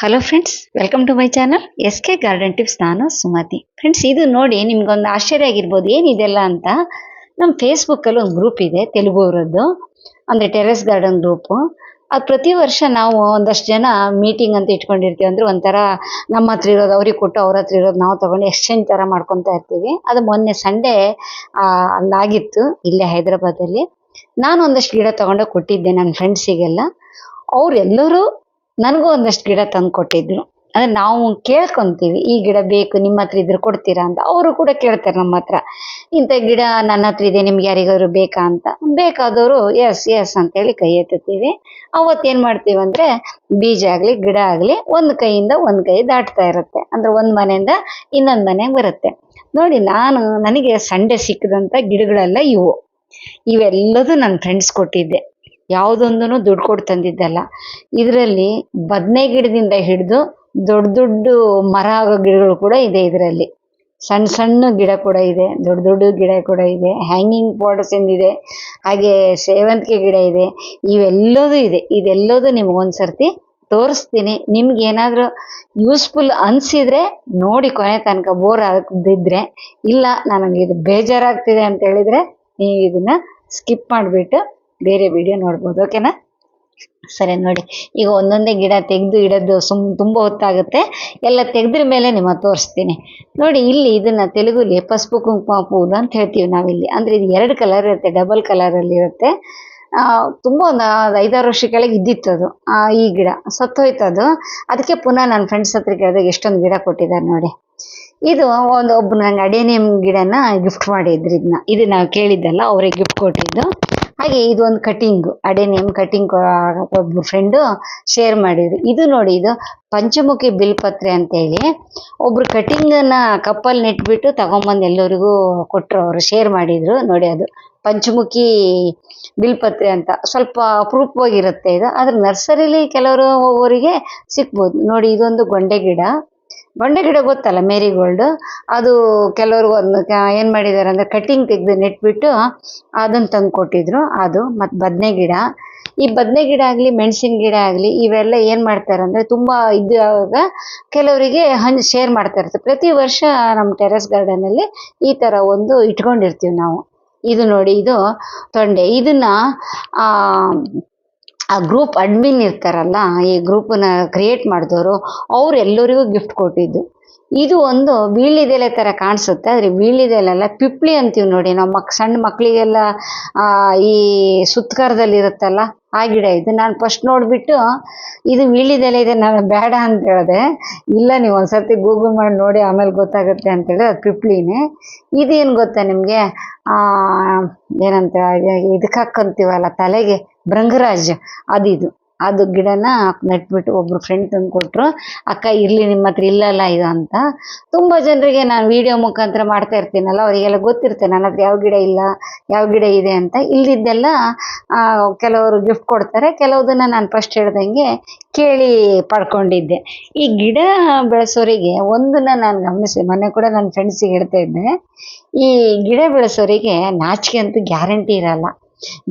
Hello friends welcome to my channel S K garden tips ನಾನು Sumathi. Friends ಇದು ನೋಡಿ ನಿಮ್ಗೊಂದು ಆಶ್ಚರ್ಯ ಆಗಿರ್ಬೋದು ಏನಿದೆಲ್ಲ ಅಂತ. ನಮ್ಮ ಫೇಸ್ಬುಕ್ಕಲ್ಲಿ ಒಂದು ಗ್ರೂಪ್ ಇದೆ, ತೆಲುಗು ಅವರದ್ದು. ಅಂದರೆ ಟೆರೆಸ್ ಗಾರ್ಡನ್ ಗ್ರೂಪು ಅದು ಪ್ರತಿ ವರ್ಷ ನಾವು ಒಂದಷ್ಟು ಜನ ಮೀಟಿಂಗ್ ಅಂತ ಇಟ್ಕೊಂಡಿರ್ತೀವಿ. ಅಂದ್ರೆ ಒಂಥರ ನಮ್ಮ ಹತ್ರ ಇರೋದು, ಅವ್ರಿಗೆ ಕೊಟ್ಟು ಅವ್ರ ಹತ್ರ ಇರೋದು, ನಾವು ತಗೊಂಡು ಎಕ್ಸ್ಚೇಂಜ್ ಥರ ಮಾಡ್ಕೊತಾ ಇರ್ತೀವಿ. ಅದು ಮೊನ್ನೆ ಸಂಡೇ ಅಲ್ಲಾಗಿತ್ತು ಇಲ್ಲೇ ಹೈದರಾಬಾದಲ್ಲಿ. ನಾನು ಒಂದಷ್ಟು ಗಿಡ ತೊಗೊಂಡೋಗಿ ಕೊಟ್ಟಿದ್ದೆ ನನ್ನ ಫ್ರೆಂಡ್ಸಿಗೆಲ್ಲ ಅವರೆಲ್ಲರೂ ನನಗೂ ಒಂದಷ್ಟು ಗಿಡ ತಂದು ಕೊಟ್ಟಿದ್ರು. ಅಂದ್ರೆ ನಾವು ಕೇಳ್ಕೊಂತೀವಿ, ಈ ಗಿಡ ಬೇಕು, ನಿಮ್ಮ ಹತ್ರ ಇದ್ರೆ ಕೊಡ್ತೀರಾ ಅಂತ. ಅವರು ಕೂಡ ಕೇಳ್ತಾರೆ ನಮ್ಮ ಹತ್ರ, ಇಂಥ ಗಿಡ ನನ್ನ ಹತ್ರ ಇದೆ, ನಿಮ್ಗೆ ಯಾರಿಗಾದ್ರು ಬೇಕಾ ಅಂತ. ಬೇಕಾದವರು ಎಸ್ ಎಸ್ ಅಂತೇಳಿ ಕೈ ಎತ್ತುತ್ತೀವಿ. ಅವತ್ತೇನು ಮಾಡ್ತೀವಿ ಅಂದರೆ, ಬೀಜ ಆಗಲಿ, ಗಿಡ ಆಗಲಿ, ಒಂದು ಕೈಯಿಂದ ಒಂದು ಕೈ ದಾಟ್ತಾ ಇರುತ್ತೆ. ಅಂದ್ರೆ ಒಂದು ಮನೆಯಿಂದ ಇನ್ನೊಂದು ಮನೆಗೆ ಬರುತ್ತೆ. ನೋಡಿ, ನಾನು, ನನಗೆ ಸಂಡೆ ಸಿಕ್ಕಿದಂಥ ಗಿಡಗಳೆಲ್ಲ ಇವು. ಇವೆಲ್ಲದೂ ನನ್ನ ಫ್ರೆಂಡ್ಸ್ ಕೊಟ್ಟಿದ್ದೆ. ಯಾವುದೊಂದೂ ದುಡ್ಡು ಕೊಟ್ಟು ತಂದಿದ್ದಲ್ಲ. ಇದರಲ್ಲಿ ಬದನೆ ಗಿಡದಿಂದ ಹಿಡಿದು ದೊಡ್ಡ ದೊಡ್ಡ ಮರ ಗಿಡಗಳು ಕೂಡ ಇದೆ ಇದರಲ್ಲಿ. ಸಣ್ಣ ಸಣ್ಣ ಗಿಡ ಕೂಡ ಇದೆ, ದೊಡ್ಡ ದೊಡ್ಡ ಗಿಡ ಕೂಡ ಇದೆ ಹ್ಯಾಂಗಿಂಗ್ ಪಾಟ್ಸ್ ಇದೆ ಹಾಗೆ ಸೇವಂತಿಗೆ ಗಿಡ ಇದೆ, ಇವೆಲ್ಲದೂ ಇದೆ. ಇದೆಲ್ಲದೂ ನಿಮ್ಗೊಂದು ಸರ್ತಿ ತೋರಿಸ್ತೀನಿ. ನಿಮ್ಗೆ ಏನಾದರೂ ಯೂಸ್ಫುಲ್ ಅನಿಸಿದ್ರೆ ನೋಡಿ ಕೊನೆ ತನಕ ಬೋರ್ ಆಗದಿದ್ರೆ. ಇಲ್ಲ ನನಗೆ ಇದು ಬೇಜಾರಾಗ್ತಿದೆ ಅಂತ ಹೇಳಿದ್ರೆ ನೀವು ಇದನ್ನ ಸ್ಕಿಪ್ ಮಾಡಿಬಿಟ್ಟು ಬೇರೆ ವಿಡಿಯೋ ನೋಡ್ಬೋದು ಓಕೆನಾ ಸರಿ ನೋಡಿ, ಈಗ ಒಂದೊಂದೇ ಗಿಡ ತೆಗೆದು ಇಡೋದು ಸುಮ್ ತುಂಬ ಹೊತ್ತಾಗುತ್ತೆ. ಎಲ್ಲ ತೆಗೆದ್ರ ಮೇಲೆ ನಿಮ್ಮ ತೋರಿಸ್ತೀನಿ. ನೋಡಿ, ಇಲ್ಲಿ ಇದನ್ನು ತೆಲುಗುಲಿ ಪಸ್ಪು ಕುಂಕುಮ ಅಂತ ಹೇಳ್ತೀವಿ ನಾವಿಲ್ಲಿ. ಅಂದರೆ ಇದು ಎರಡು ಕಲರ್ ಇರುತ್ತೆ ಡಬಲ್ ಕಲರಲ್ಲಿ ಇರುತ್ತೆ. ತುಂಬ ಒಂದು ಐದಾರು ವರ್ಷ ಕೆಳಗೆ ಇದ್ದಿತ್ತು ಅದು ಈ ಗಿಡ. ಸತ್ತೋಯ್ತು ಅದು. ಅದಕ್ಕೆ ಪುನಃ ನನ್ನ ಫ್ರೆಂಡ್ಸ್ ಹತ್ರ ಕೇಳಿದಾಗ ಎಷ್ಟೊಂದು ಗಿಡ ಕೊಟ್ಟಿದ್ದಾರೆ ನೋಡಿ. ಇದು ಒಂದು ಒಬ್ಬ ನಂಗೆ ಅಡೇನಿಯಂ ಗಿಡನ ಗಿಫ್ಟ್ ಮಾಡಿದ್ರು ಇದನ್ನ. ಇದು ನಾವು ಕೇಳಿದ್ದಲ್ಲ, ಅವ್ರಿಗೆ ಗಿಫ್ಟ್ ಕೊಟ್ಟಿದ್ದು. ಹಾಗೆ ಇದು ಒಂದು ಕಟಿಂಗ್ ಅಡೇನಿಯಂ ಕಟಿಂಗ್ ಒಬ್ಬ ಫ್ರೆಂಡು ಶೇರ್ ಮಾಡಿದ್ರು. ಇದು ನೋಡಿ, ಇದು ಪಂಚಮುಖಿ ಬಿಲ್ಪತ್ರೆ ಅಂತೇಳಿ ಒಬ್ರು ಕಟಿಂಗನ್ನ ಕಪ್ಪಲ್ಲಿ ನೆಟ್ಬಿಟ್ಟು ತಗೊಂಬಂದು ಎಲ್ಲರಿಗೂ ಕೊಟ್ಟರು ಅವರು ಶೇರ್ ಮಾಡಿದ್ರು. ನೋಡಿ ಅದು ಪಂಚಮುಖಿ ಬಿಲ್ಪತ್ರೆ ಅಂತ. ಸ್ವಲ್ಪ ಅಪರೂಪವಾಗಿರುತ್ತೆ ಇದು. ಆದ್ರೆ ನರ್ಸರಿಲಿ ಕೆಲವರು ಹೋಗೋರಿಗೆ ಸಿಗ್ಬೋದು. ನೋಡಿ, ಇದೊಂದು ಗೊಂಡೆ ಗಿಡ. ಗೊಂಡೆ ಗಿಡ ಗೊತ್ತಲ್ಲ ಮೇರಿಗೋಲ್ಡ್? ಅದು ಕೆಲವರು ಒಂದು ಏನು ಮಾಡಿದ್ದಾರೆ ಅಂದ್ರೆ ಕಟಿಂಗ್ ತೆಗೆದು ನೆಟ್ಬಿಟ್ಟು ಅದನ್ನ ತಂದು ಕೊಟ್ಟಿದ್ರು. ಅದು ಮತ್ತು ಬದನೆ ಗಿಡ. ಈ ಬದನೆ ಗಿಡ ಆಗಲಿ, ಮೆಣಸಿನ ಗಿಡ ಆಗಲಿ, ಇವೆಲ್ಲ ಏನು ಮಾಡ್ತಾರೆ ಅಂದರೆ ತುಂಬ ಇದ್ದಾಗ ಕೆಲವರಿಗೆ ಹಂಚ್ ಶೇರ್ ಮಾಡ್ತಾ ಇರ್ತಾರೆ. ಪ್ರತಿ ವರ್ಷ ನಮ್ಮ ಟೆರೆಸ್ ಗಾರ್ಡನಲ್ಲಿ ಈ ಥರ ಒಂದು ಇಟ್ಕೊಂಡಿರ್ತೀವಿ ನಾವು. ಇದು ನೋಡಿ, ಇದು ತೊಂಡೆ. ಇದನ್ನ ಆ, ಗ್ರೂಪ್ ಅಡ್ಮಿನ್ ಇರ್ತಾರಲ್ಲ ಈ ಗ್ರೂಪನ್ನ ಕ್ರಿಯೇಟ್ ಮಾಡಿದವರು ಅವರೆಲ್ಲರಿಗೂ ಗಿಫ್ಟ್ ಕೊಟ್ಟಿದ್ದು. ಇದು ಒಂದು ವೀಳ್ಯದೆಲೆ ಥರ ಕಾಣಿಸುತ್ತೆ. ಆದರೆ ವೀಳ್ಯದೆಲೆಲ್ಲ ಪಿಪ್ಳಿ ಅಂತೀವಿ ನೋಡಿ. ನಾವು ಮಕ್ ಸಣ್ಣ ಮಕ್ಕಳಿಗೆಲ್ಲ ಈ ಸುತ್ತಕರದಲ್ಲಿ ಇರುತ್ತಲ್ಲ ಆ ಗಿಡ ಇದು. ನಾನು ಫಸ್ಟ್ ನೋಡಿಬಿಟ್ಟು ಇದು ವೀಳ್ಯದೆಲೆ ಇದೆ ನಾನು ಬೇಡ ಅಂತ ಹೇಳಿದೆ. ಇಲ್ಲ ನೀವು ಒಂದ್ಸರ್ತಿ ಗೂಗಲ್ ಮಾಡಿ ನೋಡಿ ಆಮೇಲೆ ಗೊತ್ತಾಗುತ್ತೆ ಅಂತೇಳಿ ಅದು ಪಿಪ್ಳಿನೇ ಇದೇನು ಗೊತ್ತಾ ನಿಮಗೆ? ಏನಂತ ಇದಕ್ಕೆ ಹಾಕ್ಕೊಂತೀವಲ್ಲ ತಲೆಗೆ. ಭೃಂಗರಾಜ್. ಅದಿದು. ಅದು ಗಿಡನ ನೆಟ್ಬಿಟ್ಟು ಒಬ್ರು ಫ್ರೆಂಡ್ ತಂದು ಕೊಟ್ಟರು ಅಕ್ಕ ಇರಲಿ ನಿಮ್ಮ ಹತ್ರ ಇಲ್ಲಲ್ಲ ಇದು ಅಂತ. ತುಂಬ ಜನರಿಗೆ ನಾನು ವಿಡಿಯೋ ಮುಖಾಂತರ ಮಾಡ್ತಾ ಇರ್ತೀನಲ್ಲ ಅವರಿಗೆಲ್ಲ ಗೊತ್ತಿರುತ್ತೆ ನನ್ನ ಹತ್ರ ಯಾವ ಗಿಡ ಇಲ್ಲ ಯಾವ ಗಿಡ ಇದೆ ಅಂತ. ಇಲ್ಲಿದ್ದೆಲ್ಲ ಆ, ಕೆಲವರು ಗಿಫ್ಟ್ ಕೊಡ್ತಾರೆ. ಕೆಲವುದನ್ನು ನಾನು ಫಸ್ಟ್ ಹೇಳ್ದಂಗೆ ಕೇಳಿ ಪಡ್ಕೊಂಡಿದ್ದೆ. ಈ ಗಿಡ ಬೆಳೆಸೋರಿಗೆ ಒಂದನ್ನ ನಾನು ಗಮನಿಸಿ ಮೊನ್ನೆ ಕೂಡ ನನ್ನ ಫ್ರೆಂಡ್ಸಿಗೆ ಹೇಳ್ತಾ ಇದ್ದೆ. ಈ ಗಿಡ ಬೆಳೆಸೋರಿಗೆ ನಾಚಿಕೆ ಅಂತೂ ಗ್ಯಾರಂಟಿ ಇರಲ್ಲ.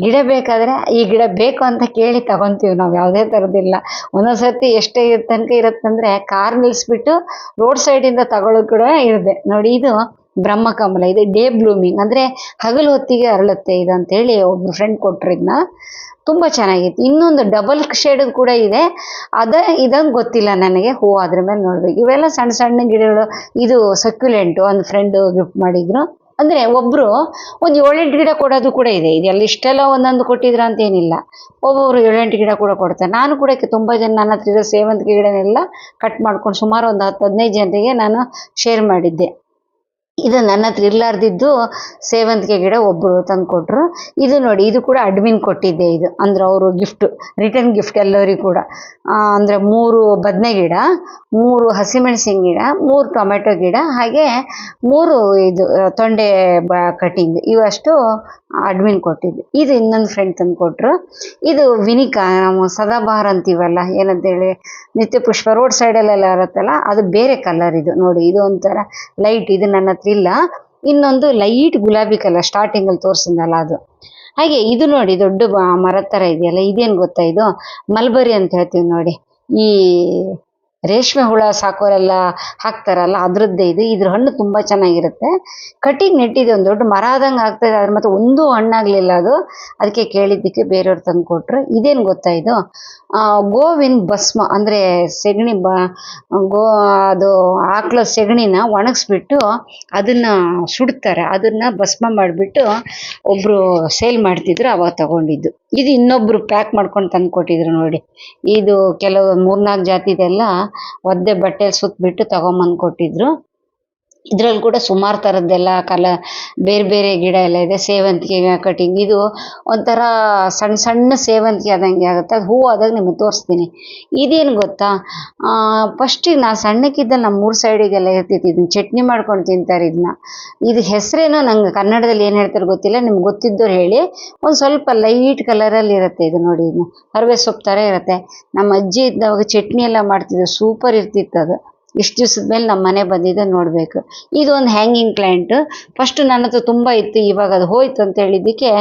ಗಿಡ ಬೇಕಾದ್ರೆ ಈ ಗಿಡ ಬೇಕು ಅಂತ ಕೇಳಿ ತಗೊಂತೀವಿ ನಾವು ಯಾವುದೇ ಥರದ್ದಿಲ್ಲ ಒಂದೊಂದು ಎಷ್ಟೇ ಇರ್ ತನಕ ಇರುತ್ತಂದ್ರೆ ಕಾರ್ ನಿಲ್ಲಿಸ್ಬಿಟ್ಟು ರೋಡ್ ಸೈಡಿಂದ ತಗೊಳ್ಳೋ ಕೂಡ ಇರುತ್ತೆ ನೋಡಿ ಇದು ಬ್ರಹ್ಮಕಮಲ, ಇದು ಡೇ ಬ್ಲೂಮಿಂಗ್. ಅಂದರೆ ಹಗಲು ಹೊತ್ತಿಗೆ ಅರಳುತ್ತೆ ಇದು ಅಂತೇಳಿ ಒಬ್ರು ಫ್ರೆಂಡ್ ಕೊಟ್ರು ಇದನ್ನ ತುಂಬ ಚೆನ್ನಾಗಿತ್ತು ಇನ್ನೊಂದು ಡಬಲ್ ಶೇಡ್ ಕೂಡ ಇದೆ. ಅದ, ಇದಂಗೆ ಗೊತ್ತಿಲ್ಲ ನನಗೆ. ಹೂ, ಅದ್ರ ಮೇಲೆ ನೋಡ್ಬೇಕು. ಇವೆಲ್ಲ ಸಣ್ಣ ಸಣ್ಣ ಗಿಡಗಳು. ಇದು ಸಕ್ಯುಲೆಂಟು ಒಂದು ಫ್ರೆಂಡು ಗಿಫ್ಟ್ ಮಾಡಿದ್ರು. ಅಂದರೆ ಒಬ್ಬರು ಒಂದು ಏಳೆಂಟು ಗಿಡ ಕೊಡೋದು ಕೂಡ ಇದೆ. ಇದೆಲ್ಲ ಇಷ್ಟೆಲ್ಲ ಒಂದೊಂದು ಕೊಟ್ಟಿದ್ರ ಅಂತ ಏನಿಲ್ಲ. ಒಬ್ಬೊಬ್ರು ಏಳೆಂಟು ಗಿಡ ಕೂಡ ಕೊಡ್ತಾರೆ. ನಾನು ಕೂಡ ತುಂಬ ಜನ ನನ್ನ ಹತ್ರ ಇರೋ ಸೇವಂತಿಗೆ ಗಿಡನೆಲ್ಲ ಕಟ್ ಮಾಡ್ಕೊಂಡು ಸುಮಾರು ಒಂದು ಹತ್ತು ಹದಿನೈದು ಜನರಿಗೆ ನಾನು ಶೇರ್ ಮಾಡಿದ್ದೆ. ಇದು ನನ್ನ ಹತ್ರ ಇರ್ಲಾರ್ದಿದ್ದು ಸೇವಂತಿಗೆ ಗಿಡ ಒಬ್ಬರು ತಂದು ಕೊಟ್ಟರು ಇದು ನೋಡಿ, ಇದು ಕೂಡ ಅಡ್ಮಿನ್ ಕೊಟ್ಟಿದ್ದೆ ಇದು. ಅಂದ್ರೆ ಅವರು ಗಿಫ್ಟ್ ರಿಟರ್ನ್ ಗಿಫ್ಟ್ ಎಲ್ಲರಿಗೂ ಕೂಡ. ಅಂದ್ರೆ ಮೂರು ಬದನೆ ಗಿಡ, ಮೂರು ಹಸಿಮೆಣಸಿನ ಗಿಡ, ಮೂರು ಟೊಮೆಟೊ ಗಿಡ, ಹಾಗೆ ಮೂರು ಇದು ತೊಂಡೆ ಕಟಿಂಗ್ ಇವಷ್ಟು ಅಡ್ಮಿನ್ ಕೊಟ್ಟಿದ್ದು. ಇದು ಇನ್ನೊಂದು ಫ್ರೆಂಡ್ ತಂದು ಕೊಟ್ಟರು ಇದು ವಿನಿಕಾ ನಾವು ಸದಾಬಹಾರ್ ಅಂತೀವಲ್ಲ, ಏನಂತೇಳಿ, ನಿತ್ಯ ಪುಷ್ಪ ರೋಡ್ ಸೈಡಲ್ಲೆಲ್ಲ ಇರುತ್ತಲ್ಲ, ಅದು ಬೇರೆ ಕಲರ್ ಇದು. ನೋಡಿ, ಇದು ಒಂಥರ ಲೈಟ್ ಇದು ನನ್ನ ಹತ್ರ ಇಲ್ಲ ಇನ್ನೊಂದು ಲೈಟ್ ಗುಲಾಬಿ ಕಲರ್ ಸ್ಟಾರ್ಟಿಂಗಲ್ಲಿ ತೋರಿಸಿದ್ನಲ್ಲ ಅದು. ಹಾಗೆ ಇದು ನೋಡಿ, ದೊಡ್ಡ ಮರ ಮರದ ಥರ ಇದೆಯಲ್ಲ, ಇದೇನು ಗೊತ್ತಾ ಇದು? ಮಲ್ಬರಿ ಅಂತ ಹೇಳ್ತೀವಿ ನೋಡಿ. ಈ ರೇಷ್ಮೆ ಹುಳ ಸಾಕೋರೆಲ್ಲ ಹಾಕ್ತಾರಲ್ಲ, ಅದರದ್ದೇ ಇದು. ಇದ್ರ ಹಣ್ಣು ತುಂಬಾ ಚೆನ್ನಾಗಿರುತ್ತೆ. ಕಟಿಂಗ್ ನೆಟ್ಟಿದೆ ಒಂದು ದೊಡ್ಡ ಮರ ಆದಂಗೆ ಆಗ್ತದೆ ಅದ್ರ ಮತ್ತೆ ಒಂದು ಹಣ್ಣಾಗ್ಲಿಲ್ಲ ಅದು. ಅದಕ್ಕೆ ಕೇಳಿದ್ದಕ್ಕೆ ಬೇರೆಯವ್ರು ತಂದು ಕೊಟ್ರು. ಇದೇನು ಗೊತ್ತಾ ಇದು? ಗೋವಿನ ಭಸ್ಮ ಅಂದ್ರೆ ಸೆಗಣಿ ಬ, ಗೋ, ಅದು ಆಕಳ ಸೆಗಣಿನ ಒಣಗಿಸ್ಬಿಟ್ಟು ಅದನ್ನ ಸುಡ್ತಾರೆ. ಅದನ್ನ ಭಸ್ಮ ಮಾಡಿಬಿಟ್ಟು ಒಬ್ರು ಸೇಲ್ ಮಾಡ್ತಿದ್ರು, ಅವಾಗ ತಗೊಂಡಿದ್ದು. ಇದು ಇನ್ನೊಬ್ರು ಪ್ಯಾಕ್ ಮಾಡ್ಕೊಂಡು ತಂದು ಕೊಟ್ಟಿದ್ರು ನೋಡಿ. ಇದು ಕೆಲವು ಮೂರ್ನಾಲ್ಕು ಜಾತಿದೆಲ್ಲ ಒದ್ದೆ ಬಟ್ಟೆಲ್ ಸುತ್ಬಿಟ್ಟು ತಗೊಂಬಂದ್ ಕೊಟ್ಟಿದ್ರು. ಇದ್ರಲ್ಲಿ ಕೂಡ ಸುಮಾರು ಥರದ್ದೆಲ್ಲ ಕಲ, ಬೇರೆ ಬೇರೆ ಗಿಡ ಎಲ್ಲ ಇದೆ, ಸೇವಂತಿಗೆ ಕಟಿಂಗ್. ಇದು ಒಂಥರ ಸಣ್ಣ ಸಣ್ಣ ಸೇವಂತಿಗೆ ಆದಂಗೆ ಆಗುತ್ತೆ. ಅದು ಹೂವು ಆದಾಗ ನಿಮಗೆ ತೋರಿಸ್ತೀನಿ. ಇದೇನು ಗೊತ್ತಾ? ಫಸ್ಟಿಗೆ ನಾನು ಸಣ್ಣಕ್ಕಿದ್ದಲ್ಲಿ ನಮ್ಮ ಮೂರು ಸೈಡಿಗೆಲ್ಲ ಇರ್ತಿತ್ತು. ಇದನ್ನ ಚಟ್ನಿ ಮಾಡ್ಕೊಂಡು ತಿಂತಾರೆ ಇದನ್ನ ಇದು ಹೆಸರೇನೋ ನಂಗೆ ಕನ್ನಡದಲ್ಲಿ ಏನು ಹೇಳ್ತಾರೆ ಗೊತ್ತಿಲ್ಲ. ನಿಮ್ಗೆ ಗೊತ್ತಿದ್ದವ್ರು ಹೇಳಿ. ಒಂದು ಸ್ವಲ್ಪ ಲೈಟ್ ಕಲರಲ್ಲಿ ಇರುತ್ತೆ ಇದು ನೋಡಿ ಇದನ್ನ ಹರವೆ ಸೊಪ್ಪು ಥರ ಇರುತ್ತೆ. ನಮ್ಮ ಅಜ್ಜಿ ಇದ್ದವಾಗ ಚಟ್ನಿ ಎಲ್ಲ ಮಾಡ್ತಿದ್ರು. ಸೂಪರ್ ಇರ್ತಿತ್ತು ಅದು. ಇಷ್ಟು ದಿವಸದ ಮೇಲೆ ನಮ್ಮ ಮನೆ ಬಂದಿದೆ ನೋಡಬೇಕು. ಇದು ಒಂದು ಹ್ಯಾಂಗಿಂಗ್ ಪ್ಲಾಂಟ್ ಫಸ್ಟ್ ನನ್ನ ಹತ್ರ ತುಂಬ ಇತ್ತು, ಇವಾಗ ಅದು ಹೋಯ್ತು ಅಂತ ಹೇಳಿದ್ದಕ್ಕೆ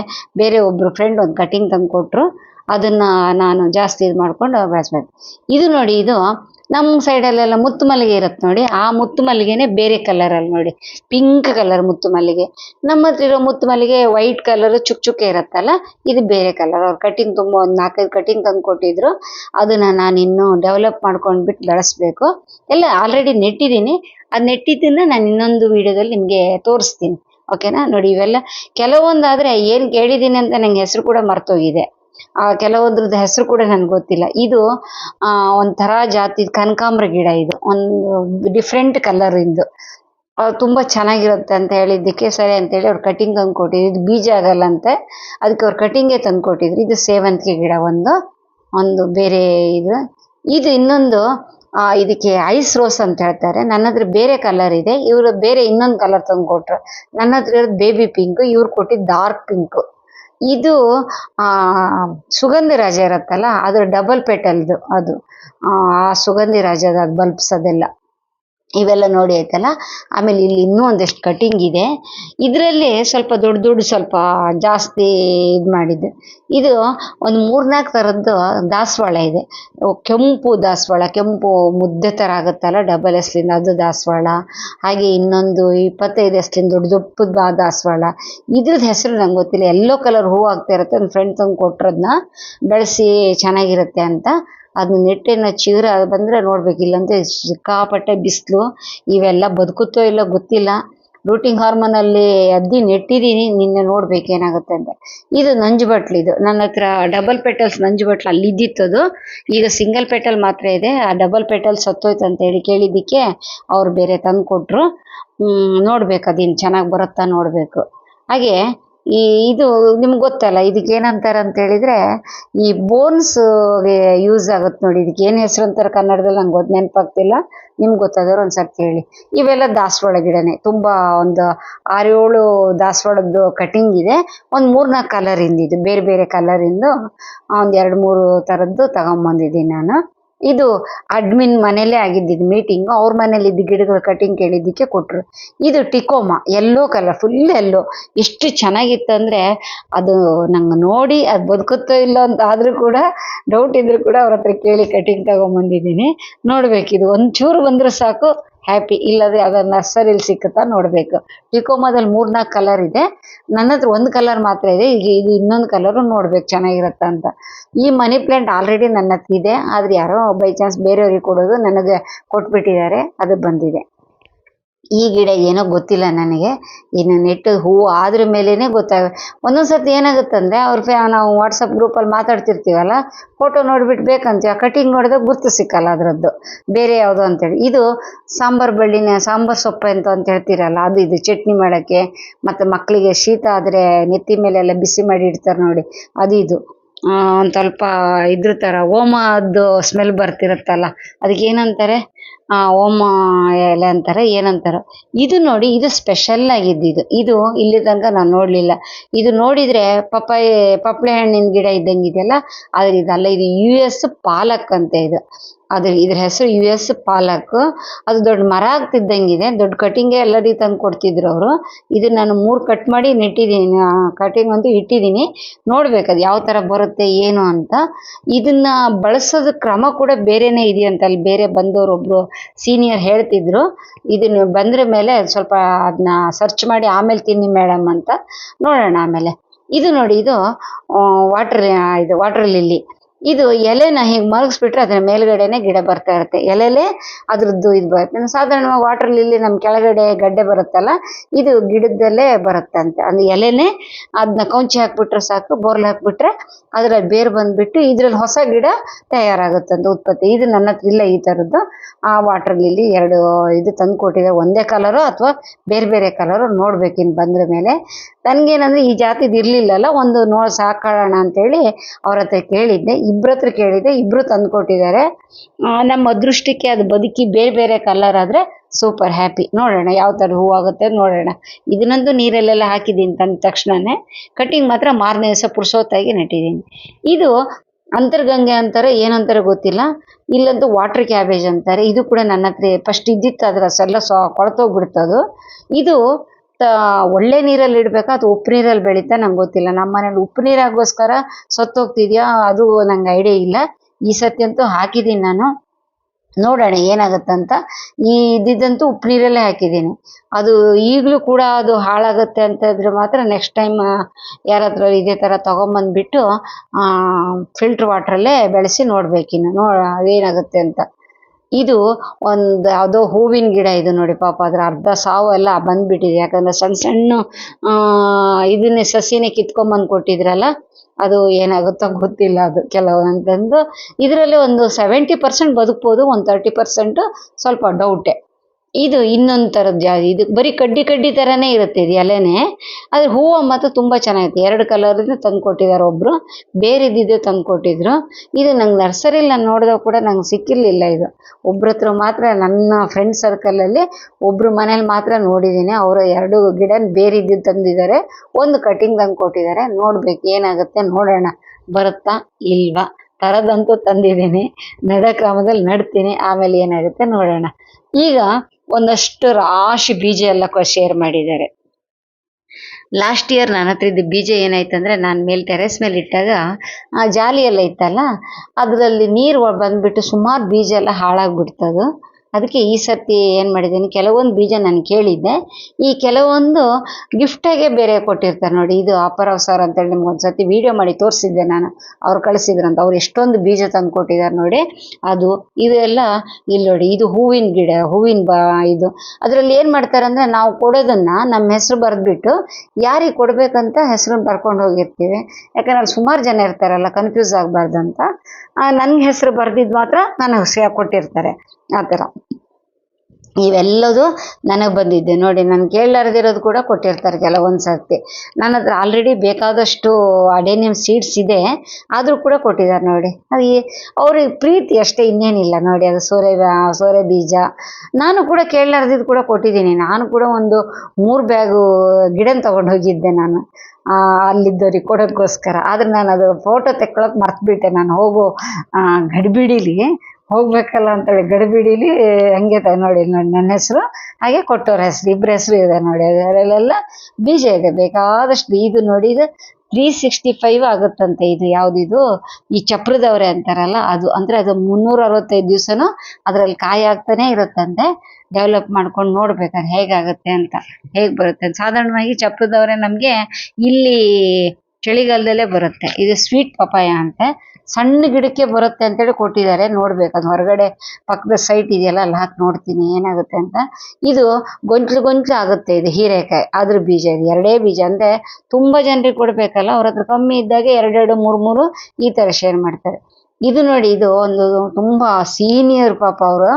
ಬೇರೆ ಒಬ್ಬರು ಫ್ರೆಂಡ್ ಒಂದು ಕಟಿಂಗ್ ತಂದು ಕೊಟ್ಟರು ಅದನ್ನು ನಾನು ಜಾಸ್ತಿ ಇದು ಮಾಡ್ಕೊಂಡು ಬೆಳೆಸ್ಬೇಕು ಇದು ನೋಡಿ, ಇದು ನಮ್ಮ ಸೈಡಲ್ಲೆಲ್ಲ ಮುತ್ತು ಮಲ್ಲಿಗೆ ಇರುತ್ತೆ ನೋಡಿ. ಆ ಮುತ್ತು ಮಲ್ಲಿಗೆನೇ ಬೇರೆ ಕಲರಲ್ಲಿ ನೋಡಿ. ಪಿಂಕ್ ಕಲರ್ ಮುತ್ತು ಮಲ್ಲಿಗೆ. ನಮ್ಮ ಹತ್ರ ಇರೋ ಮುತ್ತು ಮಲ್ಲಿಗೆ ವೈಟ್ ಕಲರ್ ಚುಕ್ ಚುಕ್ಕೆ ಇರುತ್ತಲ್ಲ, ಇದು ಬೇರೆ ಕಲರ್ ಅವ್ರು ಕಟಿಂಗ್ ತುಂಬ ಒಂದು ನಾಲ್ಕೈದು ಕಟಿಂಗ್ ತಂದು ಕೊಟ್ಟಿದ್ರು. ಅದನ್ನ ನಾನು ಇನ್ನೂ ಡೆವಲಪ್ ಮಾಡ್ಕೊಂಡ್ಬಿಟ್ಟು ಬೆಳೆಸ್ಬೇಕು. ಎಲ್ಲ ಆಲ್ರೆಡಿ ನೆಟ್ಟಿದ್ದೀನಿ. ಅದು ನೆಟ್ಟಿದ್ದನ್ನು ನಾನು ಇನ್ನೊಂದು ವಿಡಿಯೋದಲ್ಲಿ ನಿಮಗೆ ತೋರಿಸ್ತೀನಿ. ಓಕೆನಾ ನೋಡಿ ಇವೆಲ್ಲ ಕೆಲವೊಂದಾದರೆ ಏನು ಕೇಳಿದ್ದೀನಿ ಅಂತ ನಂಗೆ ಹೆಸರು ಕೂಡ ಮರ್ತೋಗಿದೆ. ಆ ಕೆಲವೊಂದ್ರದ್ದು ಹೆಸರು ಕೂಡ ನನಗೆ ಗೊತ್ತಿಲ್ಲ. ಇದು ಆ, ಒಂಥರ ಜಾತಿ ಕನಕಾಂಬ್ರ ಗಿಡ ಇದು. ಒಂದು ಡಿಫ್ರೆಂಟ್ ಕಲರ್ ಇಂದು. ತುಂಬ ಚೆನ್ನಾಗಿರುತ್ತೆ ಅಂತ ಹೇಳಿದ್ದಕ್ಕೆ ಸರಿ ಅಂತೇಳಿ ಅವ್ರು ಕಟಿಂಗ್ ತಂದು ಕೊಟ್ಟಿದ್ರು. ಇದು ಬೀಜ ಆಗಲ್ಲ ಅಂತೆ. ಅದಕ್ಕೆ ಅವ್ರು ಕಟಿಂಗೇ ತಂದು ಕೊಟ್ಟಿದ್ರು. ಇದು ಸೇವಂತಿಗೆ ಗಿಡ ಒಂದು. ಒಂದು ಬೇರೆ ಇದು. ಇದು ಇನ್ನೊಂದು ಇದಕ್ಕೆ ಐಸ್ ರೋಸ್ ಅಂತ ಹೇಳ್ತಾರೆ. ನನ್ನ ಹತ್ರ ಬೇರೆ ಕಲರ್ ಇದೆ. ಇವರು ಬೇರೆ ಇನ್ನೊಂದು ಕಲರ್ ತಂದು ಕೊಟ್ರು. ನನ್ನ ಹತ್ರ ಇರೋದು ಬೇಬಿ ಪಿಂಕ್ ಇವ್ರು ಕೊಟ್ಟಿದ್ದು ಡಾರ್ಕ್ ಪಿಂಕ್ ಇದು, ಆ, ಸುಗಂಧಿ ರಾಜ ಇರುತ್ತಲ್ಲ, ಅದು ಡಬಲ್ ಪೆಟಲ್ದು ಅದು. ಆ ಆ ಸುಗಂಧಿ ರಾಜದ ಅದು ಬಲ್ಬ್ಸ್ ಅದೆಲ್ಲ ಇವೆಲ್ಲ ನೋಡಿ ಆಯ್ತಲ್ಲ? ಆಮೇಲೆ ಇಲ್ಲಿ ಇನ್ನೂ ಒಂದಷ್ಟು ಕಟಿಂಗ್ ಇದೆ. ಇದರಲ್ಲಿ ಸ್ವಲ್ಪ ದೊಡ್ಡ ದೊಡ್ಡ ಸ್ವಲ್ಪ ಜಾಸ್ತಿ ಇದು ಮಾಡಿದ್ದು. ಇದು ಒಂದು ಮೂರ್ನಾಲ್ಕು ಥರದ್ದು ದಾಸವಾಳ ಇದೆ. ಕೆಂಪು ದಾಸವಾಳ, ಕೆಂಪು ಮುದ್ದೆ ಥರ ಆಗುತ್ತಲ್ಲ ಡಬಲ್ ಎಸ್ಲಿಂದ ಅದು ದಾಸವಾಳ. ಹಾಗೆ ಇನ್ನೊಂದು ಇಪ್ಪತ್ತೈದು ಎಸ್ಲಿಂದ ದೊಡ್ಡ ದೊಡ್ಡದ ದಾಸವಾಳ. ಇದ್ರದ್ದು ಹೆಸರು ನಂಗೆ ಗೊತ್ತಿಲ್ಲ. ಎಲ್ಲೋ ಕಲರ್ ಹೂವು ಆಗ್ತಾ ಇರುತ್ತೆ. ಒಂದು ಫ್ರೆಂಡ್ ತಂದು ಕೊಟ್ಟರದನ್ನ ಬೆಳೆಸಿ ಚೆನ್ನಾಗಿರುತ್ತೆ ಅಂತ. ಅದನ್ನ ನೆಟ್ಟಿನ ಚಿಗುರ ಬಂದರೆ ನೋಡ್ಬೇಕು, ಇಲ್ಲಂದ್ರೆ ಸಿಕ್ಕಾಪಟ್ಟೆ ಬಿಸಿಲು, ಇವೆಲ್ಲ ಬದುಕುತ್ತೋ ಇಲ್ಲ ಗೊತ್ತಿಲ್ಲ. ರೂಟಿಂಗ್ ಹಾರ್ಮೋನಲ್ಲಿ ಅದ್ದಿ ನೆಟ್ಟಿದ್ದೀನಿ ನಿನ್ನೆ ನೋಡ್ಬೇಕು ಏನಾಗುತ್ತೆ ಅಂತ. ಇದು ನಂಜು ಬಟ್ಲು ಇದು. ನನ್ನ ಹತ್ರ ಡಬಲ್ ಪೆಟಲ್ಸ್ ಅಲ್ಲಿ ಅದು. ಈಗ ಸಿಂಗಲ್ ಪೆಟಲ್ ಮಾತ್ರ ಇದೆ. ಆ ಡಬಲ್ ಪೆಟಲ್ ಸತ್ತೋಯ್ತು ಅಂತ ಹೇಳಿ ಕೇಳಿದ್ದಕ್ಕೆ ಅವ್ರು ಬೇರೆ ತಂದು ಕೊಟ್ಟರು ನೋಡ್ಬೇಕು ಅದೇನು ಚೆನ್ನಾಗಿ ಬರುತ್ತಾ ನೋಡಬೇಕು. ಹಾಗೆ ಈ ಇದು ನಿಮ್ಗೆ ಗೊತ್ತಲ್ಲ, ಇದಕ್ಕೆ ಏನಂತಾರೆ ಅಂತ ಹೇಳಿದ್ರೆ, ಈ ಬೋನ್ಸ್ಗೆ ಯೂಸ್ ಆಗುತ್ತೆ ನೋಡಿ, ಇದಕ್ಕೆ ಏನು ಹೆಸರು ಅಂತಾರೆ ಕನ್ನಡದಲ್ಲಿ ನಂಗೆ ಗೊತ್ತು ನೆನಪಾಗ್ತಿಲ್ಲ, ನಿಮ್ಗೆ ಗೊತ್ತಾದವ್ರು ಒಂದು ಸರ್ತಿ ಹೇಳಿ. ಇವೆಲ್ಲ ದಾಸವಾಳ ಗಿಡನೆ, ತುಂಬ ಒಂದು ಆರೇಳು ದಾಸವಾಳದ್ದು ಕಟಿಂಗ್ ಇದೆ, ಒಂದು ಮೂರ್ನಾಲ್ಕು ಕಲರಿಂದು ಇದು ಬೇರೆ ಬೇರೆ ಕಲರಿಂದು ಒಂದು ಎರಡು ಮೂರು ಥರದ್ದು ತಗೊಂಬಂದಿದ್ದೀನಿ ನಾನು. ಇದು ಅಡ್ಮಿನ್ ಮನೇಲೆ ಆಗಿದ್ದಿದ್ದು ಮೀಟಿಂಗ್ ಅವ್ರ ಮನೇಲಿ ಇದ್ದ ಗಿಡಗಳ ಕಟಿಂಗ್ ಕೇಳಿದ್ದಕ್ಕೆ ಕೊಟ್ಟರು ಇದು ಟಿಕೋಮಾ ಎಲ್ಲೋ ಕಲರ್ ಫುಲ್ ಎಲ್ಲೋ ಎಷ್ಟು ಚೆನ್ನಾಗಿತ್ತಂದರೆ ಅದು ನಂಗೆ ನೋಡಿ ಅದು ಬದುಕುತ್ತೋ ಇಲ್ಲೋ ಅಂತ ಆದರೂ ಕೂಡ ಡೌಟ್ ಇದ್ರೂ ಕೂಡ ಅವ್ರ ಹತ್ರ ಕೇಳಿ ಕಟಿಂಗ್ ತಗೊಂಬಂದಿದ್ದೀನಿ. ನೋಡ್ಬೇಕು, ಇದು ಒಂಚೂರು ಬಂದ್ರೆ ಸಾಕು. ಹ್ಯಾಪಿ ಇಲ್ಲದೆ ಅದರ ನರ್ಸರಿಲಿ ಸಿಕ್ಕುತ್ತಾ ನೋಡಬೇಕು. ಟಿಕೋಮಾದಲ್ಲಿ ಮೂರ್ನಾಲ್ಕು ಕಲರ್ ಇದೆ. ನನ್ನ ಹತ್ರ ಒಂದು ಕಲರ್ ಮಾತ್ರ ಇದೆ. ಈಗ ಇದು ಇನ್ನೊಂದು ಕಲರು ನೋಡ್ಬೇಕು ಚೆನ್ನಾಗಿರುತ್ತೆ ಅಂತ. ಈ ಮನಿ ಪ್ಲ್ಯಾಂಟ್ ಆಲ್ರೆಡಿ ನನ್ನ ಹತ್ರ ಇದೆ. ಆದರೆ ಯಾರೋ ಬೈ ಚಾನ್ಸ್ ಬೇರೆಯವ್ರಿಗೆ ಕೊಡೋದು ನನಗೆ ಕೊಟ್ಬಿಟ್ಟಿದ್ದಾರೆ. ಅದು ಬಂದಿದೆ. ಈ ಗಿಡ ಏನೋ ಗೊತ್ತಿಲ್ಲ ನನಗೆ. ಇನ್ನು ನೆಟ್ಟು ಹೂವು ಆದ್ರ ಮೇಲೇ ಗೊತ್ತಾಗ ಒಂದೊಂದು ಸರ್ತಿ ಏನಾಗುತ್ತಂದರೆ ಅವ್ರ ಫ್ಯಾ, ನಾವು ವಾಟ್ಸಪ್ ಗ್ರೂಪಲ್ಲಿ ಮಾತಾಡ್ತಿರ್ತೀವಲ್ಲ ಫೋಟೋ ನೋಡಿಬಿಟ್ಟು ಬೇಕಂತೀವಿ ಆ ಕಟಿಂಗ್ ನೋಡಿದಾಗ ಗುರ್ತು ಸಿಕ್ಕಲ್ಲ ಅದರದ್ದು. ಬೇರೆ ಯಾವುದು ಅಂತೇಳಿ. ಇದು ಸಾಂಬಾರು ಬಳ್ಳಿನ, ಸಾಂಬಾರು ಸೊಪ್ಪು ಅಂತ ಅಂತ ಹೇಳ್ತೀರಲ್ಲ, ಅದು ಇದು ಚಟ್ನಿ ಮಾಡೋಕ್ಕೆ, ಮತ್ತು ಮಕ್ಕಳಿಗೆ ಶೀತ ಆದರೆ ನೆತ್ತಿ ಮೇಲೆಲ್ಲ ಬಿಸಿ ಮಾಡಿ ಇಡ್ತಾರೆ ನೋಡಿ, ಅದು ಇದು. ಒಂದು ಸ್ವಲ್ಪ ಇದ್ರ ಥರ ಓಮದ್ದು ಸ್ಮೆಲ್ ಬರ್ತಿರುತ್ತಲ್ಲ, ಅದಕ್ಕೆ ಏನಂತಾರೆ ಆ, ಓಮ ಎಲೆ ಅಂತಾರೆ ಏನಂತಾರೋ. ಇದು ನೋಡಿ ಇದು ಸ್ಪೆಷಲ್ ಆಗಿದ್ದು ಇದು. ಇಲ್ಲಿ ತನಕ ನಾನು ನೋಡಲಿಲ್ಲ. ಇದು ನೋಡಿದರೆ ಪಪ್ಪಾಯಿ ಪಪ್ಳೆ ಹಣ್ಣಿನ ಗಿಡ ಇದ್ದಂಗಿದೆಯಲ್ಲ ಆದರೆ ಇದಲ್ಲ ಇದು ಯು ಎಸ್ ಪಾಲಕ್ ಅಂತ ಇದು. ಅದ್ರ ಇದ್ರ ಹೆಸರು ಯು ಎಸ್ ಪಾಲಕ್. ಅದು ದೊಡ್ಡ ಮರ ಆಗ್ತಿದ್ದಂಗಿದೆ ದೊಡ್ಡ ಕಟಿಂಗೇ ಎಲ್ಲರಿಗೆ ತಂದು ಕೊಡ್ತಿದ್ರು ಅವರು. ಇದು ನಾನು ಮೂರು ಕಟ್ ಮಾಡಿ ನೆಟ್ಟಿದ್ದೀನಿ ಕಟಿಂಗ್ ಅಂತೂ ಇಟ್ಟಿದ್ದೀನಿ ನೋಡ್ಬೇಕು ಅದು ಯಾವ ಥರ ಬರುತ್ತೆ ಏನು ಅಂತ. ಇದನ್ನ ಬಳಸೋದು ಕ್ರಮ ಕೂಡ ಬೇರೆನೇ ಇದೆಯಂತ ಅಲ್ಲಿ ಬೇರೆ ಬಂದವರು ಒಬ್ರು ಸೀನಿಯರ್ ಹೇಳ್ತಿದ್ರು. ಇದನ್ನ ಬಂದ್ರ ಮೇಲೆ ಸ್ವಲ್ಪ ಅದನ್ನ ಸರ್ಚ್ ಮಾಡಿ ಆಮೇಲೆ ತಿನ್ನಿ ಮೇಡಮ್ ಅಂತ ನೋಡೋಣ ಆಮೇಲೆ. ಇದು ನೋಡಿ, ಇದು ವಾಟರ್ ಇದು ವಾಟರ್ ಲಿಲ್ಲಿ ಇದು ಎಲೆನ ಹೀಗೆ ಮಲಗಿಸ್ಬಿಟ್ರೆ ಅದರ ಮೇಲ್ಗಡೆನೆ ಗಿಡ ಬರ್ತಾ ಇರುತ್ತೆ. ಎಲೆಲೆ ಅದ್ರದ್ದು ಇದು ಬರುತ್ತೆ. ಸಾಧಾರಣವಾಗಿ ವಾಟರ್ ಲಿಲ್ಲಿ ನಮ್ಮ ಕೆಳಗಡೆ ಗಡ್ಡೆ ಬರುತ್ತಲ್ಲ, ಇದು ಗಿಡದಲ್ಲೇ ಬರುತ್ತೆ ಅಂದ್ರೆ ಅದು ಎಲೆನೇ ಅದನ್ನ ಕೌಂಚಿ ಹಾಕ್ಬಿಟ್ರೆ ಸಾಕು, ಬೋರ್ಲ್ ಹಾಕ್ಬಿಟ್ರೆ ಅದರ ಬೇರು ಬಂದ್ಬಿಟ್ಟು ಇದ್ರಲ್ಲಿ ಹೊಸ ಗಿಡ ತಯಾರಾಗುತ್ತಂತೆ ಉತ್ಪತ್ತಿ. ಇದು ನನ್ನ ಹತ್ರ ಇಲ್ಲ ಈ ಥರದ್ದು ಆ ವಾಟರ್ ಲಿಲ್ಲಿ ಎರಡು ಇದು ತಂದು ಕೊಟ್ಟಿದೆ. ಒಂದೇ ಕಲರು ಅಥವಾ ಬೇರೆ ಬೇರೆ ಕಲರು ನೋಡ್ಬೇಕು ಇನ್ನು ಬಂದ್ರ ಮೇಲೆ. ನನಗೇನಂದ್ರೆ ಈ ಜಾತಿದು ಇರಲಿಲ್ಲಲ್ಲ, ಒಂದು ನೋ ಸಾಕೋಣ ಅಂತೇಳಿ ಅವ್ರ ಹತ್ರ ಕೇಳಿದ್ದೆ. ಇಬ್ಬರ ಹತ್ರ ಕೇಳಿದೆ ಇಬ್ಬರು ತಂದು ಕೊಟ್ಟಿದ್ದಾರೆ. ನಮ್ಮ ಅದೃಷ್ಟಕ್ಕೆ ಅದು ಬದುಕಿ ಬೇರೆ ಬೇರೆ ಕಲರ್ ಆದರೆ ಸೂಪರ್ ಹ್ಯಾಪಿ ನೋಡೋಣ ಯಾವ ಥರ ಹೂ ಆಗುತ್ತೆ ನೋಡೋಣ. ಇದನ್ನಂತೂ ನೀರಲ್ಲೆಲ್ಲ ಹಾಕಿದ್ದೀನಿ ತಂದ ತಕ್ಷಣವೇ ಕಟ್ಟಿಂಗ್ ಮಾತ್ರ ಮಾರನೇ ದಿವಸ ಪುರುಸೋತ್ತಾಗಿ ನೆಟ್ಟಿದ್ದೀನಿ. ಇದು ಅಂತರ್ಗಂಗೆ ಅಂತಾರೆ, ಏನಂತಾರೆ ಗೊತ್ತಿಲ್ಲ. ಇಲ್ಲಂತೂ ವಾಟರ್ ಕ್ಯಾಬೇಜ್ ಅಂತಾರೆ. ಇದು ಕೂಡ ನನ್ನ ಹತ್ರ ಫಸ್ಟ್ ಇದ್ದಿತ್ತು, ಅದರ ಸೆಲ್ಲ ಸೊ ಕೊಳ್ತೋಗ್ಬಿಡ್ತದು. ಇದು ಒಳ್ಳೆ ನೀರಲ್ಲಿ ಇಡಬೇಕಾ ಅಥವಾ ಉಪ್ಪು ನೀರಲ್ಲಿ ಬೆಳೀತಾ ನಂಗೆ ಗೊತ್ತಿಲ್ಲ. ನಮ್ಮ ಮನೇಲಿ ಉಪ್ಪು ನೀರಾಗೋಸ್ಕರ ಸತ್ತೋಗ್ತಿದ್ಯಾ ಅದು ನಂಗೆ ಐಡಿಯಾ ಇಲ್ಲ. ಈ ಸತಿ ಅಂತೂ ಹಾಕಿದ್ದೀನಿ ನಾನು. ನೋಡೋಣ ಏನಾಗುತ್ತಂತ. ಈ ಇದ್ದಿದ್ದಂತೂ ಉಪ್ಪು ನೀರಲ್ಲೇ ಹಾಕಿದ್ದೀನಿ ಅದು ಈಗಲೂ ಕೂಡ ಅದು ಹಾಳಾಗುತ್ತೆ ಅಂತ ಇದ್ರೆ ಮಾತ್ರ ನೆಕ್ಸ್ಟ್ ಟೈಮ್ ಯಾರಾದ್ರೂ ಇದೇ ಥರ ತೊಗೊಂಬಂದ್ಬಿಟ್ಟು ಫಿಲ್ಟ್ರ್ ವಾಟ್ರಲ್ಲೇ ಬೆಳೆಸಿ ನೋಡ್ಬೇಕಿನ್ನು. ನೋ ಏನಾಗುತ್ತೆ ಅಂತ. ಇದು ಒಂದು ಯಾವುದೋ ಹೂವಿನ ಗಿಡ ಇದು ನೋಡಿ ಪಾಪ, ಅದ್ರ ಅರ್ಧ ಸಾವು ಎಲ್ಲ ಬಂದ್ಬಿಟ್ಟಿದೆ. ಯಾಕಂದ್ರೆ ಸಣ್ಣ ಸಣ್ಣ ಇದನ್ನೇ ಸಸಿನೇ ಕಿತ್ಕೊಂಬಂದು ಕೊಟ್ಟಿದ್ರಲ್ಲ, ಅದು ಏನಾಗುತ್ತೋ ಗೊತ್ತಿಲ್ಲ ಅದು ಕೆಲವೊಂದಂದು ಇದರಲ್ಲಿ ಒಂದು ಸೆವೆಂಟಿ ಪರ್ಸೆಂಟ್ ಬದುಕ್ಬೋದು, ಒಂದು ತರ್ಟಿ ಪರ್ಸೆಂಟ್ ಸ್ವಲ್ಪ ಡೌಟೆ ಇದು ಇನ್ನೊಂದು ಥರದ ಜಾ ಇದು ಬರೀ ಕಡ್ಡಿ ಕಡ್ಡಿ ಥರನೇ ಇರುತ್ತೆ ಇದು ಎಲೆನೇ. ಅದ್ರ ಹೂವು ಮಾತ್ರ ತುಂಬ ಚೆನ್ನಾಗಿರುತ್ತೆ. ಎರಡು ಕಲರ್ದು ತಂದು ಕೊಟ್ಟಿದ್ದಾರೆ ಒಬ್ಬರು ಬೇರೆದಿದ್ದು ತಂದು ಕೊಟ್ಟಿದ್ರು. ಇದು ನಂಗೆ ನರ್ಸರಿಲಿ ನಾನು ನೋಡಿದಾಗ ಕೂಡ ನಂಗೆ ಸಿಕ್ಕಿರಲಿಲ್ಲ ಇದು. ಒಬ್ರ ಹತ್ರ ಮಾತ್ರ ನನ್ನ ಫ್ರೆಂಡ್ ಸರ್ಕಲಲ್ಲಿ ಒಬ್ರು ಮನೇಲಿ ಮಾತ್ರ ನೋಡಿದ್ದೀನಿ ಅವರು ಎರಡು ಗಿಡ ಇದ್ದಿದ್ದು ತಂದಿದ್ದಾರೆ. ಒಂದು ಕಟಿಂಗ್ ತಂದು ಕೊಟ್ಟಿದ್ದಾರೆ. ನೋಡ್ಬೇಕು ಏನಾಗುತ್ತೆ ನೋಡೋಣ. ಬರುತ್ತಾ ಇಲ್ವಾ? ತರದಂತೂ ತಂದಿದ್ದೀನಿ. ನಡ ಕ್ರಮದಲ್ಲಿ ನಡ್ತೀನಿ. ಆಮೇಲೆ ಏನಾಗುತ್ತೆ ನೋಡೋಣ. ಈಗ ಒಂದಷ್ಟು ರಾಶಿ ಬೀಜ ಎಲ್ಲ ಶೇರ್ ಮಾಡಿದ್ದಾರೆ. ಲಾಸ್ಟ್ ಇಯರ್ ನನ್ನ ಹತ್ರ ಇದ್ದ ಬೀಜ ಏನಾಯ್ತಂದ್ರೆ ನಾನು ಮೇಲೆ ಟೆರೆಸ್ ಮೇಲೆ ಇಟ್ಟಾಗ, ಆ ಜಾಲಿ ಎಲ್ಲ ಇತ್ತಲ್ಲ, ಅದರಲ್ಲಿ ನೀರು ಬಂದ್ಬಿಟ್ಟು ಸುಮಾರು ಬೀಜ ಎಲ್ಲ ಹಾಳಾಗ್ಬಿಡ್ತದು. ಅದಕ್ಕೆ ಈ ಸರ್ತಿ ಏನು ಮಾಡಿದ್ದೀನಿ, ಕೆಲವೊಂದು ಬೀಜ ನಾನು ಕೇಳಿದ್ದೆ. ಈ ಕೆಲವೊಂದು ಗಿಫ್ಟಾಗೆ ಬೇರೆ ಕೊಟ್ಟಿರ್ತಾರೆ ನೋಡಿ, ಇದು ಅಪರವ್ ಸರ್ ಅಂತೇಳಿ ನಿಮ್ಗೆ ಒಂದು ಸರ್ತಿ ವೀಡಿಯೋ ಮಾಡಿ ತೋರಿಸಿದ್ದೆ ನಾನು. ಅವ್ರು ಕಳಿಸಿದ್ರಂತ ಅವ್ರು ಎಷ್ಟೊಂದು ಬೀಜ ತಂದು ಕೊಟ್ಟಿದ್ದಾರೆ ನೋಡಿ. ಅದು ಇದೆಲ್ಲ ಇಲ್ಲಿ ನೋಡಿ, ಇದು ಹೂವಿನ ಗಿಡ, ಹೂವಿನ ಬಾ, ಇದು. ಅದರಲ್ಲಿ ಏನು ಮಾಡ್ತಾರೆ ಅಂದರೆ, ನಾವು ಕೊಡೋದನ್ನು ನಮ್ಮ ಹೆಸರು ಬರೆದ್ಬಿಟ್ಟು ಯಾರಿಗೆ ಕೊಡಬೇಕಂತ ಹೆಸರು ಬರ್ಕೊಂಡು ಹೋಗಿರ್ತೀವಿ. ಯಾಕಂದ್ರೆ ಅಲ್ಲಿ ಸುಮಾರು ಜನ ಇರ್ತಾರಲ್ಲ ಕನ್ಫ್ಯೂಸ್ ಆಗಬಾರ್ದು ಅಂತ. ನನ್ನ ಹೆಸರು ಬರೆದಿದ್ದು ಮಾತ್ರ ನಾನು ಹೆಸರು ಕೊಟ್ಟಿರ್ತಾರೆ? ಆ ಥರ. ಇವೆಲ್ಲದು ನನಗೆ ಬಂದಿದ್ದೆ. ನೋಡಿ, ನಾನು ಕೇಳಲಾರ್ದಿರೋದು ಕೂಡ ಕೊಟ್ಟಿರ್ತಾರೆ ಕೆಲವೊಂದು ಸರ್ತಿ. ನನ್ನ ಹತ್ರ ಆಲ್ರೆಡಿ ಬೇಕಾದಷ್ಟು ಅಡೇನಿಯಮ್ ಸೀಡ್ಸ್ ಇದೆ. ಆದರೂ ಕೂಡ ಕೊಟ್ಟಿದ್ದಾರೆ ನೋಡಿ. ಅದು ಅವ್ರಿಗೆ ಪ್ರೀತಿ ಅಷ್ಟೇ ಇನ್ನೇನಿಲ್ಲ ನೋಡಿ. ಅದು ಸೋರೆ ಸೋರೆ ಬೀಜ. ನಾನು ಕೂಡ ಕೇಳಲಾರ್ದಿದ್ದು ಕೂಡ ಕೊಟ್ಟಿದ್ದೀನಿ. ನಾನು ಕೂಡ ಒಂದು ಮೂರು ಬ್ಯಾಗು ಗಿಡನ ತೊಗೊಂಡು ಹೋಗಿದ್ದೆ ನಾನು. ಅಲ್ಲಿದ್ದವ್ರಿಗೆ ಕೊಡೋಕ್ಕೋಸ್ಕರ ಆದರೆ ನಾನು ಅದು ಫೋಟೋ ತೆಕ್ಕೊಳಕ್ಕೆ ಮರ್ತುಬಿಟ್ಟೆ. ನಾನು ಹೋಗೋ ಗಡಿಬಿಡಿಲಿ ಹೋಗ್ಬೇಕಲ್ಲ ಅಂತೇಳಿ ಗಡಿಬಿಡಿಲಿ ಹಂಗೆ ನೋಡಿ ನೋಡಿ ನನ್ನ ಹೆಸರು. ಹಾಗೆ ಕೊಟ್ಟವ್ರ ಹೆಸರು ಇಬ್ಬರ ಹೆಸರು ಇದೆ ನೋಡಿ. ಅದರಲ್ಲೆಲ್ಲ ಬೀಜ ಇದೆ. ಬೇಕಾದಷ್ಟು ಇದು ನೋಡಿ, ಇದು ತ್ರೀ ಸಿಕ್ಸ್ಟಿ ಫೈವ್ ಆಗುತ್ತಂತೆ ಇದು ಯಾವುದಿದು ಈ ಚಪ್ರದವ್ರೆ ಅಂತಾರಲ್ಲ, ಅದು ಅಂದರೆ ಅದು ಮುನ್ನೂರ ಅರವತ್ತೈದು ದಿವಸನೂ ಅದರಲ್ಲಿ ಕಾಯಿ ಆಗ್ತಾನೆ ಇರುತ್ತಂತೆ. ಡೆವಲಪ್ ಮಾಡ್ಕೊಂಡು ನೋಡ್ಬೇಕಾದ್ರೆ ಹೇಗಾಗುತ್ತೆ ಅಂತ. ಹೇಗೆ ಬರುತ್ತೆ. ಸಾಧಾರಣವಾಗಿ ಚಪ್ರದವ್ರೆ ನಮಗೆ ಇಲ್ಲಿ ಚಳಿಗಾಲದಲ್ಲೇ ಬರುತ್ತೆ. ಇದು ಸ್ವೀಟ್ ಪಪಾಯ ಅಂತ. ಸಣ್ಣ ಗಿಡಕ್ಕೆ ಬರುತ್ತೆ ಅಂತೇಳಿ ಕೊಟ್ಟಿದ್ದಾರೆ. ನೋಡ್ಬೇಕು. ಅದು ಹೊರಗಡೆ ಪಕ್ಕದ ಸೈಟ್ ಇದೆಯಲ್ಲ, ಅಲ್ಲಿ ಹಾಕಿ ನೋಡ್ತೀನಿ. ಏನಾಗುತ್ತೆ ಅಂತ. ಇದು ಗೊಂಚಲು ಗೊಂಚಲು ಆಗುತ್ತೆ ಇದು ಹೀರೆಕಾಯಿ. ಅದ್ರ ಬೀಜ ಇದು. ಎರಡೇ ಬೀಜ. ಅಂದರೆ ತುಂಬ ಜನರಿಗೆ ಕೊಡಬೇಕಲ್ಲ. ಅವ್ರ ಹತ್ರ ಕಮ್ಮಿ ಇದ್ದಾಗ ಎರಡೆರಡು, ಮೂರು ಮೂರು ಈ ಥರ ಶೇರ್ ಮಾಡ್ತಾರೆ. ಇದು ನೋಡಿ, ಇದು ಒಂದು ತುಂಬಾ ಸೀನಿಯರ್ ಪಾಪ ಅವರು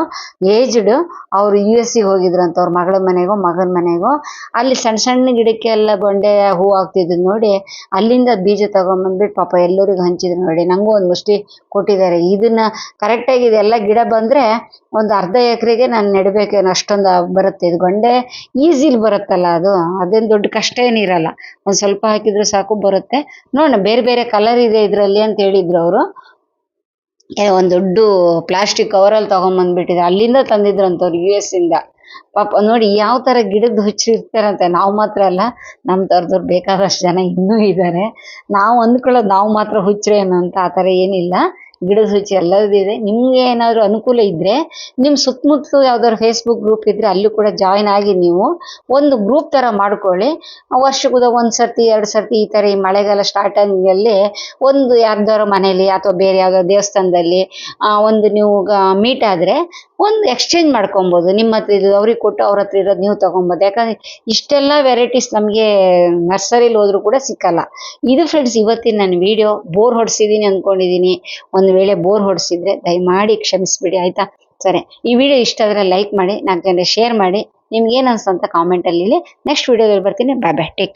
ಏಜ್ಡ್ ಅವರು ಯು ಎಸ್ಗೆ ಹೋಗಿದ್ರಂತ, ಅವ್ರ ಮಗಳ ಮನೆಗೋ, ಮಗನ ಮನೆಗೋ. ಅಲ್ಲಿ ಸಣ್ಣ ಸಣ್ಣ ಗಿಡಕ್ಕೆಲ್ಲ ಗೊಂಡೆ ಹೂ ಆಗ್ತಿದ್ದು ನೋಡಿ. ಅಲ್ಲಿಂದ ಬೀಜ ತಗೊಂಬಂದ್ಬಿಟ್ಟು ಪಾಪ ಎಲ್ಲರಿಗೂ ಹಂಚಿದ್ರು ನೋಡಿ. ನಂಗೂ ಒಂದು ಮುಷ್ಟಿ ಕೊಟ್ಟಿದ್ದಾರೆ. ಇದನ್ನ ಕರೆಕ್ಟ್ ಆಗಿ ಇದೆಲ್ಲ ಗಿಡ ಬಂದ್ರೆ ಒಂದು ಅರ್ಧ ಎಕರೆಗೆ ನಾನು ನೆಡಬೇಕೇನು ಅಷ್ಟೊಂದು ಬರುತ್ತೆ. ಇದು ಗೊಂಡೆ ಈಸಿಲಿ ಬರುತ್ತಲ್ಲ ಅದು. ಅದೇನು ದೊಡ್ಡ ಕಷ್ಟ ಏನಿರಲ್ಲ ಒಂದು ಸ್ವಲ್ಪ ಹಾಕಿದ್ರೆ ಸಾಕು, ಬರುತ್ತೆ. ನೋಡೋಣ, ಬೇರೆ ಬೇರೆ ಕಲರ್ ಇದೆ ಇದರಲ್ಲಿ ಅಂತ ಹೇಳಿದ್ರು ಅವರು. ಏನೋ ಒಂದು ದೊಡ್ಡ ಪ್ಲಾಸ್ಟಿಕ್ ಕವರಲ್ಲಿ ತಗೊಂಬಂದ್ಬಿಟ್ಟಿದ್ರು ಅಲ್ಲಿಂದ ತಂದಿದ್ರಂತವ್ರು ಯು ಎಸ್ ಇಂದ. ಪಾಪ, ನೋಡಿ ಯಾವ ತರ ಗಿಡದ ಹುಚ್ಚಿರ್ತಾರಂತೆ ನಾವು ಮಾತ್ರ ಅಲ್ಲ ನಮ್ಮ ತರದವ್ರು ಬೇಕಾದಷ್ಟು ಜನ ಇನ್ನೂ ಇದ್ದಾರೆ ನಾವು ಅಂದ್ಕೊಳ್ಳೋದು ನಾವು ಮಾತ್ರ ಹುಚ್ಚರೇನು ಅಂತ ಆ ಥರ ಏನಿಲ್ಲ. ಗಿಡದ ಸೂಚಿ ಎಲ್ಲರದ್ದು ಇದೆ. ನಿಮ್ಗೆ ಏನಾದರೂ ಅನುಕೂಲ ಇದ್ರೆ ನಿಮ್ಮ ಸುತ್ತಮುತ್ತಲು ಯಾವ್ದಾದ್ರು ಫೇಸ್ಬುಕ್ ಗ್ರೂಪ್ ಇದ್ರೆ ಅಲ್ಲೂ ಕೂಡ ಜಾಯಿನ್ ಆಗಿ ನೀವು ಒಂದು ಗ್ರೂಪ್ ತರ ಮಾಡ್ಕೊಳ್ಳಿ. ವರ್ಷಕ್ಕೂ ಒಂದು ಸರ್ತಿ, ಎರಡು ಸರ್ತಿ ಈ ತರ ಈ ಮಳೆಗಾಲ ಸ್ಟಾರ್ಟ್ ಅಲ್ಲಿ ಒಂದು ಯಾರ್ದಾರು ಮನೇಲಿ ಅಥವಾ ಬೇರೆ ಯಾವ್ದಾದ್ರು ದೇವಸ್ಥಾನದಲ್ಲಿ ಒಂದು ನೀವು ಮೀಟ್ ಆದ್ರೆ ಒಂದು ಎಕ್ಸ್ಚೇಂಜ್ ಮಾಡ್ಕೊಬೋದು. ನಿಮ್ಮ ಹತ್ರ ಇದು ಅವ್ರಿಗೆ ಕೊಟ್ಟು ಅವ್ರ ಹತ್ರ ಇರೋದು ನೀವು ತಗೊಂಬೋದು. ಯಾಕಂದ್ರೆ ಇಷ್ಟೆಲ್ಲ ವೆರೈಟೀಸ್ ನಮಗೆ ನರ್ಸರಿಲಿ ಹೋದ್ರು ಕೂಡ ಸಿಕ್ಕಲ್ಲ. ಇದು ಫ್ರೆಂಡ್ಸ್ ಇವತ್ತಿನ ನನ್ನ ವಿಡಿಯೋ ಬೋರ್ ಹೊಡ್ಸಿದೀನಿ ಅನ್ಕೊಂಡಿದೀನಿ. ಒಂದು ವೇಳೆ ಬೋರ್ ಹೊಡ್ಸಿದ್ರೆ ದಯಮಾಡಿ ಕ್ಷಮಿಸ್ಬಿಡಿ, ಆಯ್ತಾ? ಸರಿ, ಈ ವಿಡಿಯೋ ಇಷ್ಟ ಆದ್ರೆ ಲೈಕ್ ಮಾಡಿ, ನಾಲ್ಕು ಜನ ಶೇರ್ ಮಾಡಿ. ನಿಮ್ಗೆ ಏನು ಅನ್ಸ್ತಂತ ಕಾಮೆಂಟ್ ಅಲ್ಲಿ ನೆಕ್ಸ್ಟ್ ವಿಡಿಯೋದಲ್ಲಿ ಬರ್ತೀನಿ. ಬಾಯ್ ಬಾಯ್ ಟೇಕ್